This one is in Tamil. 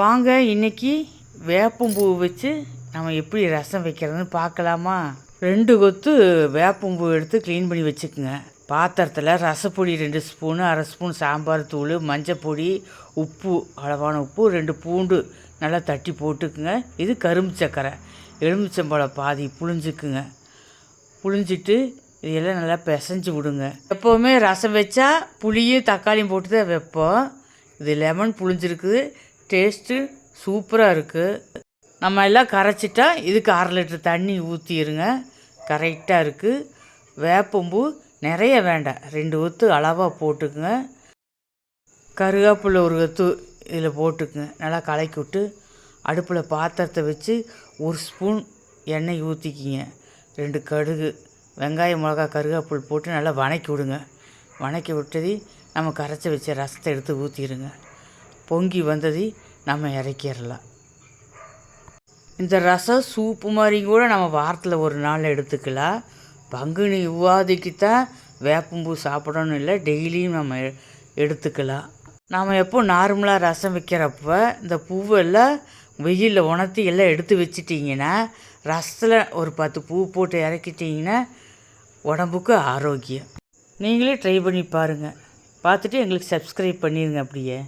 வாங்க இன்னைக்கு வேப்பம்பூ வச்சு நம்ம எப்படி ரசம் வைக்கிறதுன்னு பார்க்கலாமா? ரெண்டு கொத்து வேப்பம்பூ எடுத்து க்ளீன் பண்ணி வச்சுக்குங்க. பாத்திரத்தில் ரசப்பொடி ரெண்டு ஸ்பூனு அரை ஸ்பூன் சாம்பார் தூள் மஞ்சப்பொடி உப்பு அளவான உப்பு ரெண்டு பூண்டு நல்லா தட்டி போட்டுக்குங்க. இது கரும்பு சக்கரை. எலுமிச்சம்பழம் பாதி புழிஞ்சுக்குங்க. புழிஞ்சிட்டு இதெல்லாம் நல்லா பிசைஞ்சு விடுங்க. எப்போவுமே ரசம் வச்சா புளியும் தக்காளியும் போட்டு தான் வைப்போம். இது லெமன் புளிஞ்சிருக்குது டேஸ்ட்டு சூப்பராக இருக்குது நம்ம எல்லாம் கரைச்சிட்டா இதுக்கு அரை லிட்டர் தண்ணி ஊற்றிடுங்க கரெக்டாக இருக்குது வேப்பம்பூ நிறைய வேண்டாம். ரெண்டு ஊற்று அளவாக போட்டுக்குங்க. கருவேப்பிலை ஒரு கொத்து இதில் போட்டுக்குங்க. நல்லா கலக்கி விட்டு அடுப்பில் பாத்திரத்தை வச்சு ஒரு ஸ்பூன் எண்ணெய் ஊற்றிக்கிங்க ரெண்டு கடுகு வெங்காயம் மிளகா கருவேப்பில் போட்டு நல்லா வணக்கி விடுங்க. வணக்கி விட்டதி நம்ம கரைச்சி வச்ச ரசத்தை எடுத்து ஊற்றிடுங்க பொங்கி வந்ததை நம்ம இறக்கிடலாம். இந்த ரசம் சூப்பு மாதிரி கூட நம்ம வாரத்தில் ஒரு நாள் எடுத்துக்கலாம். பங்குனி உவாதிக்கு தான் வேப்பம்பூ சாப்பிடணும் இல்லை டெய்லியும் நம்ம எடுத்துக்கலாம். நாம் எப்போ நார்மலாக ரசம் வைக்கிறப்ப இந்த பூவெல்லாம் வெயிலில் உணர்த்தி எல்லாம் எடுத்து வச்சிட்டிங்கன்னா ரசத்தில் ஒரு பத்து பூ போட்டு இறக்கிட்டிங்கன்னா உடம்புக்கு ஆரோக்கியம். நீங்களே ட்ரை பண்ணி பாருங்கள் பார்த்துட்டு எங்களுக்கு சப்ஸ்கிரைப் பண்ணிடுங்க அப்படியே.